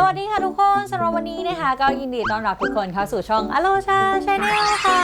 สวัสดีค่ะทุกคนสำหรับวันนี้นะคะก็ยินดีต้อนรับทุกคนเข้าสู่ช่องอโลชาชาแนลค่ะ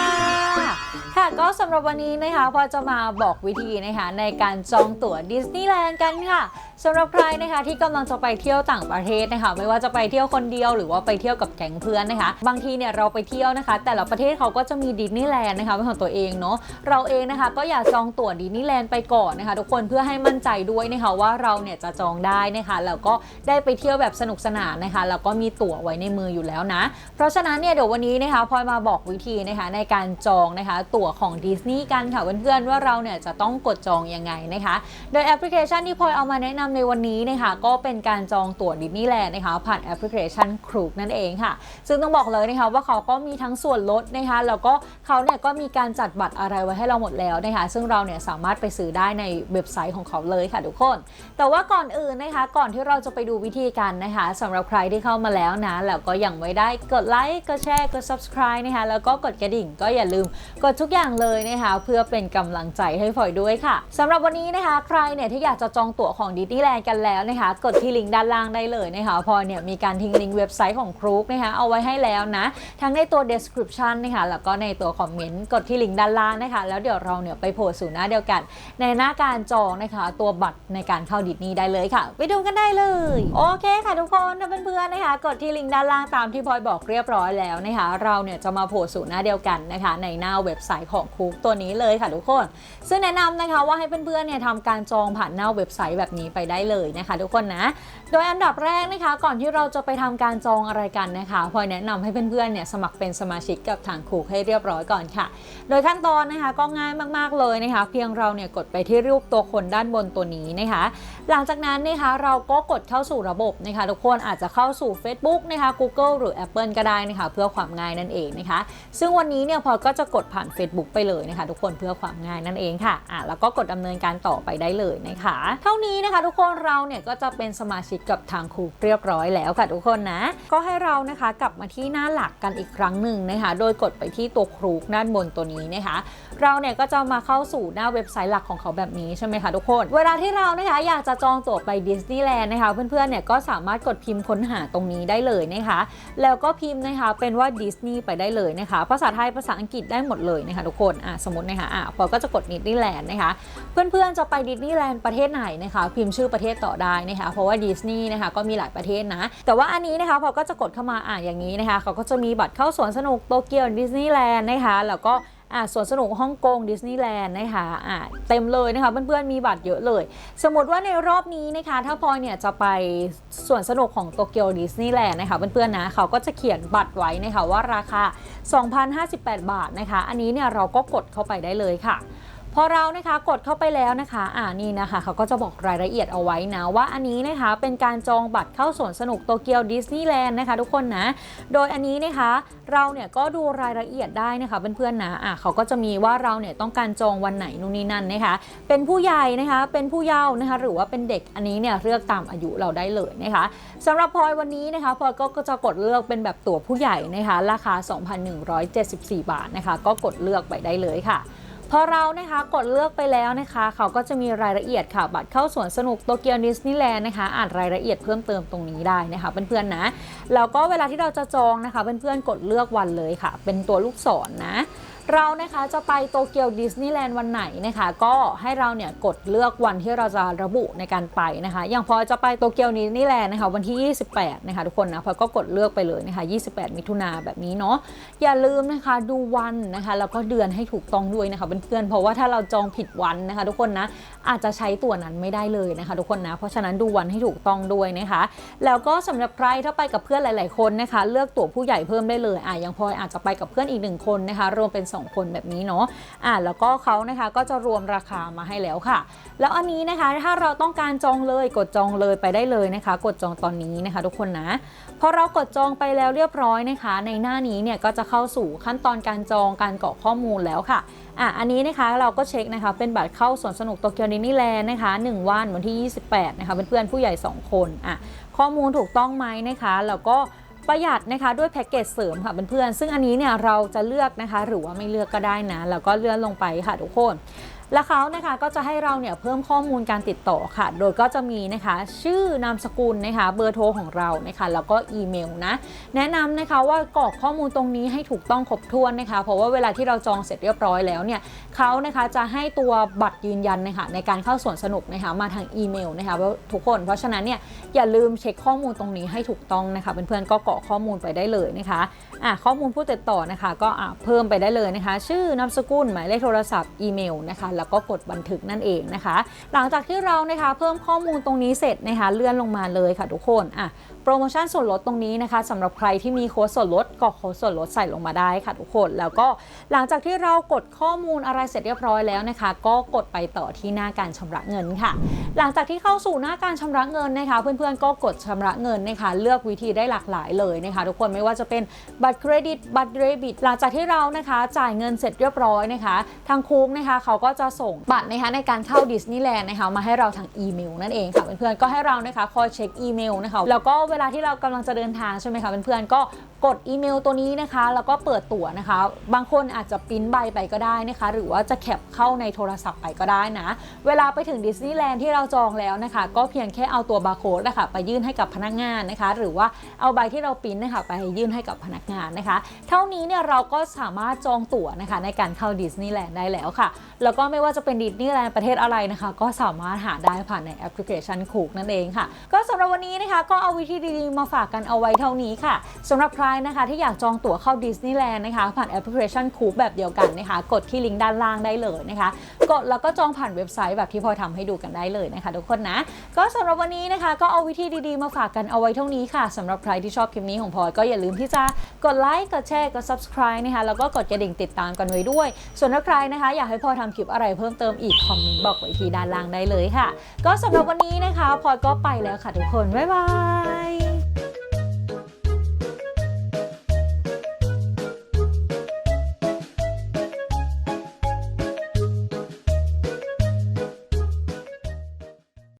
ค่ะก็สำหรับวันนี้นะคะพอจะมาบอกวิธีนะคะในการจองตั๋วดิสนีย์แลนด์กันค่ะสำหรับใครนะคะที่กำลังจะไปเที่ยวต่างประเทศนะคะ ไม่ว่าจะไปเที่ยวคนเดียวหรือว่าไปเที่ยวกับแก๊งเพื่อนนะคะ บางทีเนี่ยเราไปเที่ยวนะคะ แต่ละประเทศเขาก็จะมีดิสนีย์แลนด์นะคะเป็นของตัวเองเนาะเราเองนะคะก็อย่าจองตั๋วดิสนีย์แลนด์ไปก่อนนะคะ ทุกคนเพื่อให้มั่นใจด้วยนะคะว่าเราเนี่ยจะจองได้นะคะแล้วก็ได้ไปเที่ยวแบบสนุกสนานนะคะแล้วก็มีตั๋วไว้ในมืออยู่แล้วนะ เพราะฉะนั้นเนี่ยเดี๋ยววันนี้นะคะพลอยมาบอกวิธีนะคะในการจองนะคะตั๋วของดิสนีย์กันค่ะเพื่อนๆว่าเราเนี่ยจะต้องกดจองยังไงนะคะ โดยแอปพลิเคชันที่พลอยเอามาแนะนำในวันนี้นะคะก็เป็นการจองตั๋วดิสนีย์แลนด์นะคะผ่านแอปพลิเคชันครูกนั่นเองค่ะ ซึ่งต้องบอกเลยนะคะว่าเขาก็มีทั้งส่วนลดนะคะแล้วก็เขาเนี่ยก็มีการจัดบัตรอะไรไว้ให้เราหมดแล้วนะคะซึ่งเราเนี่ยสามารถไปซื้อได้ในเว็บไซต์ของเขาเลยค่ะทุกคน แต่ว่าก่อนอื่นนะคะ ก่อนที่เราจะไปดูวิธีการนะคะสำหรับใครที่เข้ามาแล้วนะแล้วก็ยังไม่ได้กดไลค์กดแชร์กด subscribe นะคะแล้วก็กดกระดิ่งก็อย่าลืมกดทุกอย่างเลยนะคะเพื่อเป็นกำลังใจให้พลอยด้วยค่ะสำหรับวันนี้นะคะ ใครเนี่ยที่อยากจะจองตั๋วของดิสนีย์แลนด์กันแล้วนะคะ กดที่ลิงก์ด้านล่างได้เลยนะคะพอยเนี่ยมีการทิ้งลิงก์เว็บไซต์ของครูกนะคะเอาไว้ให้แล้วนะ ทั้งในตัว description นะคะแล้วก็ในตัวคอมเมนต์กดที่ลิงก์ด้านล่างนะคะ แล้วเดี๋ยวเราเนี่ยไปโผล่สู่หน้าเดียวกัน ในหน้าการจองนะคะ ตัวบัตรในการเข้าดิสนีย์ได้เลยค่ะ ไปดูกันได้เลย โอเคค่ะทุกคนถ้าเพื่อนๆนะคะ กดที่ลิงก์ด้านล่างตามที่พลอยบอกเรียบร้อยแล้วนะคะ เราเนี่ยจะมาโผล่สู่หน้าเดียวกันนะคะ ในหน้าเว็บไซต์ของคุกตัวนี้เลยค่ะทุกคน ซึ่งแนะนำนะคะว่าให้เพื่อนๆเนี่ยทำการจองผ่านหน้าเว็บไซต์แบบนี้ไปได้เลยนะคะทุกคนนะ โดยอันดับแรกนะคะ ก่อนที่เราจะไปทำการจองอะไรกันนะคะพลอยแนะนำให้เพื่อนๆเนี่ยสมัครเป็นสมาชิกกับทางคุกให้เรียบร้อยก่อนค่ะ โดยขั้นตอนนะคะก็ง่ายมากๆเลยนะคะ เพียงเราเนี่ยกดไปที่รูปตัวคนด้านบนตัวนี้นะคะ หลังจากนั้นนะคะเราก็กดเข้าสู่ระบบนะคะทุกคนอาจจะเข้าสู่ Facebook นะคะ Google หรือ Apple ก็ได้นะคะ เพื่อความง่ายนั่นเองนะคะ ซึ่งวันนี้เนี่ยพลอยก็จะกดผ่าน Facebook ไปเลยนะคะ ทุกคนเพื่อความง่ายนั่นเองค่ะอะแล้วก็กดดำเนินการต่อไปได้เลยนะคะ เท่านี้นะคะทุกคนเราเนี่ยก็จะเป็นสมาชิกกับทางครูเรียบร้อยแล้วค่ะทุกคนนะ ก็ให้เรานะคะกลับมาที่หน้าหลักกันอีกครั้งหนึ่งนะคะ โดยกดไปที่ตัวครูด้านบนตัวนี้นะคะ เราเนี่ยก็จะมาเข้าสู่หน้าเว็บไซต์หลักของเขาแบบนี้ใช่ไหมคะทุกคน เวลาที่เรานะคะอยากจะจองตั๋วไปดิสนีย์แลนด์นะคะ เพื่อนๆเนี่ยก็สามารถกดพิมพ์ค้นหาตรงนี้ได้เลยนะคะ แล้วก็พิมพ์นะคะเป็นว่าดิสนีย์ไปได้เลยนะคะ ภาษาไทยภาษาอังกฤษได้หมดเลยนะคะทุกคนอะสมมตินะคะอะพอก็จะกดดิสนีย์แลนด์นะคะ เพื่อนๆจะไปดิสนีย์แลนด์ประเทศไหนนะคะ พิมพ์ชื่อประเทศต่อได้นะคะเพราะว่าดิสนีย์นะคะก็มีหลายประเทศนะ แต่ว่าอันนี้นะคะพอก็จะกดเข้ามาอ่านอย่างนี้นะคะเขาก็จะมีบัตรเข้าสวนสนุกโตเกียวดิสนีย์แลนด์นะคะแล้วก็อ่าสวนสนุกฮ่องกงดิสนีย์แลนด์นะคะอ่าเต็มเลยนะคะเพื่อนๆมีบัตรเยอะเลย สมมติว่าในรอบนี้นะคะถ้าพลอยเนี่ยจะไปสวนสนุกของโตเกียวดิสนีย์แลนด์นะคะเพื่อนๆนะเขาก็จะเขียนบัตรไว้นะคะว่าราคา 2,058 บาทนะคะ อันนี้เนี่ยเราก็กดเข้าไปได้เลยค่ะ พอเรานะคะกดเข้าไปแล้วนะคะ อ่านี่นะคะเขาก็จะบอกรายละเอียดเอาไว้นะว่าอันนี้นะคะเป็นการจองบัตรเข้าสวนสนุกโตเกียวดิสนีย์แลนด์นะคะทุกคนนะ โดยอันนี้นะคะเราเนี่ยก็ดูรายละเอียดได้นะคะเพื่อนๆนะอะเขาก็จะมีว่าเราเนี่ยต้องการจองวันไหนนู่นนี่นั่นนะคะ เป็นผู้ใหญ่นะคะ เป็นผู้เยาว์นะคะ หรือว่าเป็นเด็กอันนี้เนี่ยเลือกตามอายุเราได้เลยนะคะสำหรับพลอยวันนี้นะคะพลอยก็ก็จะกดเลือกเป็นแบบตั๋วผู้ใหญ่นะคะ ราคา 2,174 บาทนะคะ ก็กดเลือกไปได้เลยค่ะ พอเรานะคะกดเลือกไปแล้วนะคะ เขาก็จะมีรายละเอียดค่ะ บัตรเข้าสวนสนุกโตเกียวดิสนีย์แลนด์นะคะอ่านรายละเอียดเพิ่มเติมตรงนี้ได้นะคะเพื่อนๆนะแล้วก็เวลาที่เราจะจองนะคะเพื่อนๆกดเลือกวันเลยค่ะ เป็นตัวลูกศรนนะ เรานะคะจะไปโตเกียวดิสนีย์แลนด์วันไหนนะคะ ก็ให้เราเนี่ยกดเลือกวันที่เราจะระบุในการไปนะคะ อย่างพอจะไปโตเกียวดิสนีย์แลนด์นะคะวันที่ 28 นะคะทุกคนนะพอก็กดเลือกไปเลยนะคะ 28 มิถุนาแบบนี้เนาะอย่าลืมนะคะดูวันนะคะแล้วก็เดือนให้ถูกต้องด้วยนะคะเพื่อนๆเพราะว่าถ้าเราจองผิดวันนะคะ ทุกคนนะอาจจะใช้ตัวนั้นไม่ได้เลยนะคะ ทุกคนนะเพราะฉะนั้นดูวันให้ถูกต้องด้วยนะคะ แล้วก็สำหรับใครถ้าไปกับเพื่อนหลาย ๆคนนะคะ เลือกตั๋วผู้ใหญ่เพิ่มได้เลยอะอย่างพลอยอาจจะไปกับเพื่อนอีกหนึ่งคนนะคะรวมเป็น2 คนแบบนี้เนาะอะแล้วก็เขานะคะก็จะรวมราคามาให้แล้วค่ะ แล้วอันนี้นะคะถ้าเราต้องการจองเลยกดจองเลยไปได้เลยนะคะ กดจองตอนนี้นะคะ ทุกคนนะพอเรากดจองไปแล้วเรียบร้อยนะคะ ในหน้านี้เนี่ยก็จะเข้าสู่ขั้นตอนการจองการกรอกข้อมูลแล้วค่ะอะ อันนี้นะคะเราก็เช็คนะคะ เป็นบัตรเข้าสวนสนุกโตเกียวดิสนีย์แลนด์นะคะ 1 วันวันที่ 28 นะคะเป็นเพื่อนผู้ใหญ่ 2 คนอะข้อมูลถูกต้องไหมนะคะ แล้วก็ ประหยัดนะคะด้วยแพ็กเกจเสริมค่ะเพื่อนๆซึ่งอันนี้เนี่ยเราจะเลือกนะคะ หรือว่าไม่เลือกก็ได้นะแล้วก็เลื่อนลงไปค่ะทุกคน แล้วเขานะคะก็จะให้เราเนี่ยเพิ่มข้อมูลการติดต่อค่ะ โดยก็จะมีนะคะชื่อนามสกุลนะคะเบอร์โทรของเรานะคะแล้วก็อีเมลนะแนะนำนะคะว่ากรอกข้อมูลตรงนี้ให้ถูกต้องครบถ้วนนะคะ เพราะว่าเวลาที่เราจองเสร็จเรียบร้อยแล้วเนี่ยเขานะคะจะให้ตัวบัตรยืนยันนะคะในการเข้าสวนสนุกนะคะมาทางอีเมลนะคะทุกคน เพราะฉะนั้นเนี่ยอย่าลืมเช็คข้อมูลตรงนี้ให้ถูกต้องนะคะเพื่อนๆก็กรอกข้อมูลไปได้เลยนะคะอะข้อมูลผู้ติดต่อนะคะก็อะเพิ่มไปได้เลยนะคะ ชื่อนามสกุลหมายเลขโทรศัพท์อีเมลนะคะแล้วก็กดบันทึกนั่นเองนะคะ หลังจากที่เรานะคะเพิ่มข้อมูลตรงนี้เสร็จนะคะเลื่อนลงมาเลยค่ะทุกคนอะโปรโมชั่นส่วนลดตรงนี้นะคะสำหรับใครที่มีโค้ดส่วนลดก็โค้ดส่วนลดใส่ลงมาได้ค่ะทุกคน แล้วก็หลังจากที่เรากดข้อมูลอะไรเสร็จเรียบร้อยแล้วนะคะ ก็กดไปต่อที่หน้าการชำระเงินค่ะ หลังจากที่เข้าสู่หน้าการชำระเงินนะคะ เพื่อนๆก็กดชำระเงินนะคะ เลือกวิธีได้หลากหลายเลยนะคะ ทุกคนไม่ว่าจะเป็นบัตรเครดิตบัตรเดบิตหลังจากที่เรานะคะ จ่ายเงินเสร็จเรียบร้อยนะคะ ทางคุกนะคะ เขาก็จะส่งบัตรนะคะในการเข้าดิสนีย์แลนด์นะคะมาให้เราทางอีเมลนั่นเองค่ะเพื่อนๆก็ให้เรานะคะคอยเช็คอีเมลนะคะแล้วก็เวลาที่เรากำลังจะเดินทางใช่ไหมคะเพื่อนๆก็ กดอีเมลตัวนี้นะคะ แล้วก็เปิดตั๋วนะคะ บางคนอาจจะปริ้นใบไปก็ได้นะคะ หรือว่าจะแคปเข้าในโทรศัพท์ไปก็ได้นะ เวลาไปถึงดิสนีย์แลนด์ที่เราจองแล้วนะคะ ก็เพียงแค่เอาตัวบาร์โค้ดนะคะไปยื่นให้กับพนักงานนะคะ หรือว่าเอาใบที่เราปริ้นนะคะไปยื่นให้กับพนักงานนะคะ เท่านี้เนี่ยเราก็สามารถจองตั๋วนะคะในการเข้าดิสนีย์แลนด์ได้แล้วค่ะ แล้วก็ไม่ว่าจะเป็นดิสนีย์แลนด์ประเทศอะไรนะคะ ก็สามารถหาได้ผ่านในแอปพลิเคชันคูกนั่นเองค่ะ ก็สำหรับวันนี้นะคะ ก็เอาวิธีดีๆมาฝากกันเอาไว้เท่านี้ค่ะสำหรับใครนะคะที่อยากจองตั๋วเข้าดิสนีย์แลนด์นะคะผ่านแอปพลิเคชันคูกแบบเดียวกันนะคะกดที่ลิงก์ด้านล่างได้เลยนะคะกดแล้วก็จองผ่านเว็บไซต์แบบที่พลอยทำให้ดูกันได้เลยนะคะทุกคนนะก็สำหรับวันนี้นะคะก็เอาวิธีดีๆมาฝากกันเอาไว้เท่านี้ค่ะสำหรับใครที่ชอบคลิปนี้ของพลอยก็อย่าลืมที่จะกดไลค์กดแชร์กด subscribe นะคะแล้วก็กดกระดิ่งติดตามกันไว้ด้วย ส่วนถ้าใครนะคะ อยากให้พลอยทำคลิปอะไรเพิ่มเติมอีกคอมเมนต์บอกไว้ที่ด้านล่างได้เลยค่ะ ก็สำหรับวันนี้นะคะพลอยก็ไปแล้วค่ะทุกคนบ๊ายบาย